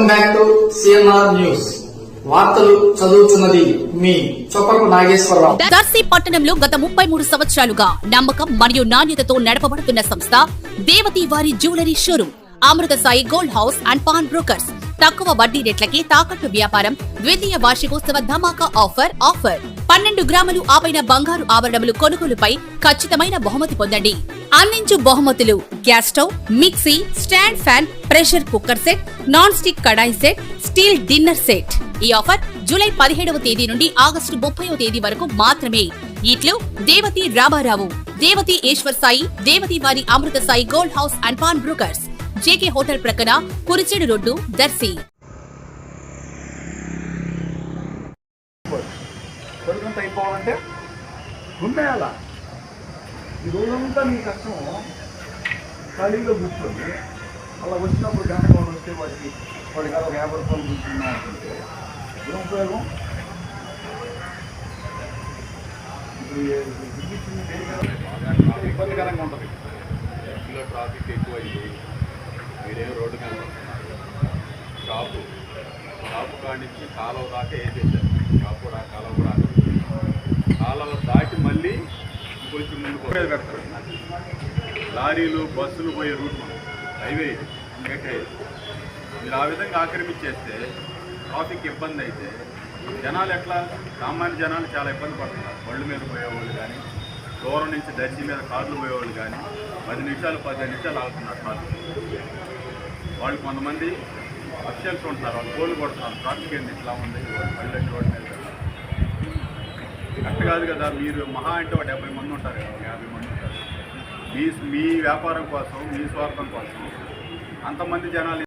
Welcome back to C N R news వార్తలు చదువుతున్నది మీ చొప్పకు నాగేశ్వరరావు. దర్శి పట్టణంలో గత ముప్పై మూడు సంవత్సరాలుగా నమ్మకం మరియు నాణ్యతతో నడపబడుతున్న సంస్థ దేవతి వారి jewellery showroom Amrutha Sai gold house and pawn brokers. తక్కువ వడ్డీ రేట్లకి తాకట్టు వ్యాపారం ద్వితీయ వార్షికోత్సవ ధమాకా ఆఫర్ ఆఫర్. పన్నెండు గ్రాములు ఆపైన బంగారు ఆభరణములు కొనుగోలుపై ఖచ్చితమైన బహుమతి పొందండి. అందించు బహుమతులు gas stove mixie stand fan pressure cooker set non stick కడాయి సెట్ స్టీల్ డిన్నర్ సెట్. ఈ ఆఫర్ జూలై పదిహేడవ తేదీ నుండి ఆగస్టు ముప్పైవ తేదీ వరకు మాత్రమే. ఇట్లు దేవతి రామారావు దేవతి ఈశ్వర్ సాయి దేవతి వారి Amrutha Sai gold house and pawn brokers. J K hotel ప్రక్కన కురిచేడు రోడ్డు దర్శి. అయిపోవాలంటే ఈ రోజంతా మీ కష్టం. ఖాళీలో కూర్చొని అలా వచ్చినప్పుడు గంట వస్తే వాడికి వాడికి అలా యాభై రూపాయలు కూర్చున్నా అంటే ఏం ఉపయోగం? ఇబ్బందికరంగా ఉంటుంది. ఇంట్లో ట్రాఫిక్ ఎక్కువ అయ్యి మీరేం రోడ్డు మీద షాపు. షాపు కాడి నుంచి కాలువ దాకా వేసేసారు షాపు కూడా కాలువ కూడా. కొంచెం ముందుకు లారీలు బస్సులు పోయే రూట్ హైవే ఇది. మీరు ఆ విధంగా ఆక్రమించేస్తే ట్రాఫిక్ ఇబ్బంది అయితే జనాలు ఎట్లా? సామాన్య జనాలు చాలా ఇబ్బంది పడుతున్నారు. బళ్ళు మీద పోయేవాళ్ళు కానీ దూరం నుంచి దర్శి మీద కార్లు పోయేవాళ్ళు కానీ పది నిమిషాలు పదిహేను నిమిషాలు ఆగుతున్నారు ట్రాఫిక్. వాళ్ళు కొంతమంది అఫిషియల్స్ ఉంటున్నారు వాళ్ళు కోళ్ళు కొడుతున్నారు. ట్రాఫిక్ ఏంది ఇట్లా ఉంది? పల్లె కరెక్ట్ కాదు కదా మీరు మహా అంటే ఒక డెబ్బై మంది ఉంటారు కదా యాభై మంది ఉంటారు. మీ మీ వ్యాపారం కోసం మీ స్వార్థం కోసం అంతమంది జనాలు